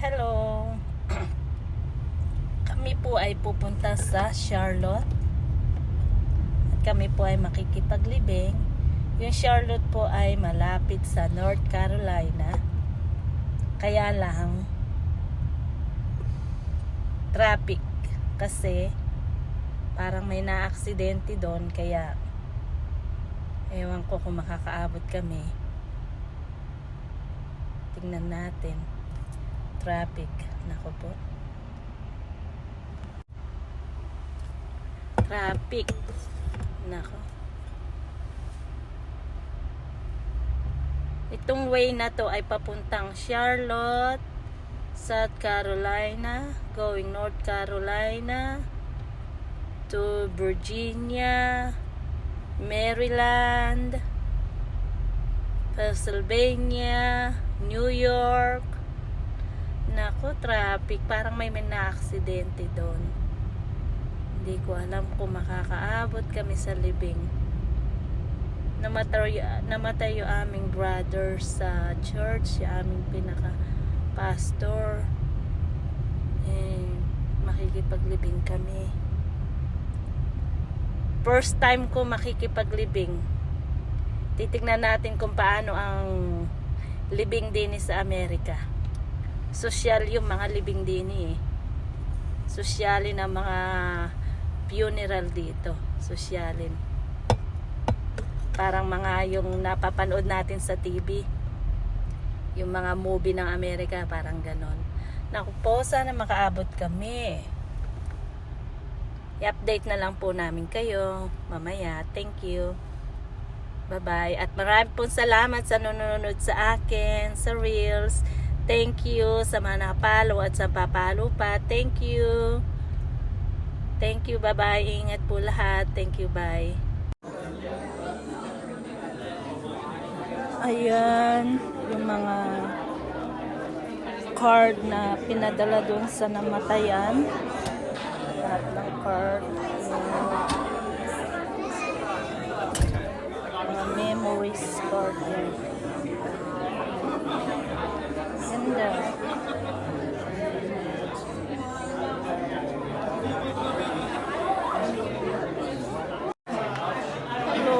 Hello. Kami po ay pupunta sa Charlotte. At kami po ay makikipaglibing. Yung Charlotte po ay malapit sa North Carolina. Kaya lang traffic kasi parang may na-aksidente doon kaya ewan ko kung makakaabot kami. Tingnan natin traffic. Nako po. Traffic. Nako. Itong way na to ay papuntang Charlotte, South Carolina, going North Carolina, to Virginia, Maryland, Pennsylvania, New York, Nako, traffic. Parang may may na-aksidente doon. Hindi ko alam kung makakaabot kami sa libing. Namatay, namatay yung aming brother sa church, yung aming pinaka-pastor. Eh, makikipaglibing kami. First time ko makikipaglibing. Titignan natin kung paano ang libing din sa Amerika social yung mga libing din eh. Sosyalin ang mga funeral dito. Sosyalin. Parang mga yung napapanood natin sa TV. Yung mga movie ng Amerika, parang ganon. Naku po, sana makaabot kami. I-update na lang po namin kayo mamaya. Thank you. Bye-bye. At marami pong salamat sa nanonood sa akin, sa Reels. Thank you sa mga nakapalo at sa papalo pa. Thank you. Thank you. Bye-bye. Ingat po lahat. Thank you. Bye. Ayan. Yung mga card na pinadala doon sa namatayan. Lahat ng card. Ayan. Mga memories card yan. Ganda. Hello.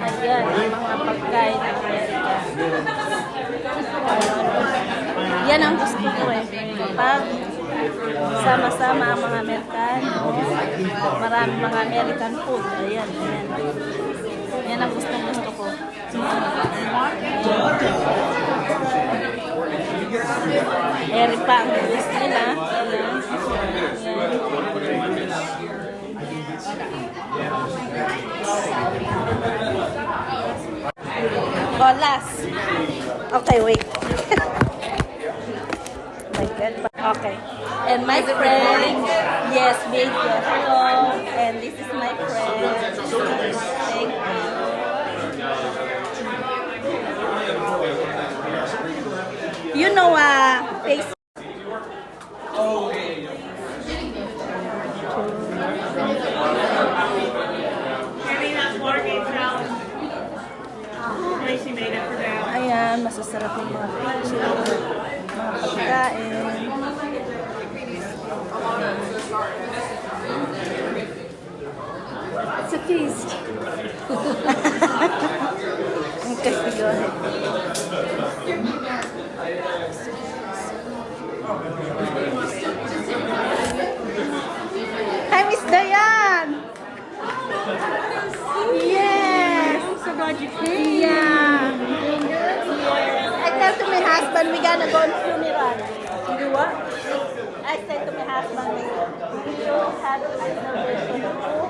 Ayan, ang mga pagkain ng Amerika. Yan ang gusto ko eh. Pag sama-sama ang mga Amerikano, marami mga American food. Ayan, ayan. Yan ang gusto gusto ko. Eri pa ang gusto nila. Ayan. Bolas. Okay, wait. God. Okay. And my friend, yes, big hello. And this is my friend. Thank you. You know, uh, face. Maybe that's Watergate salad. Lacey made it for Dad. Ayan, masasarap yung mga picture, mga pagkain. Feast. okay, go ahead. Hi, Miss Dayan! Yes! I'm so glad you came. Yeah. I tell to my husband we gonna go on funeral. You do what? I said to my husband we will have a celebration for us because we went to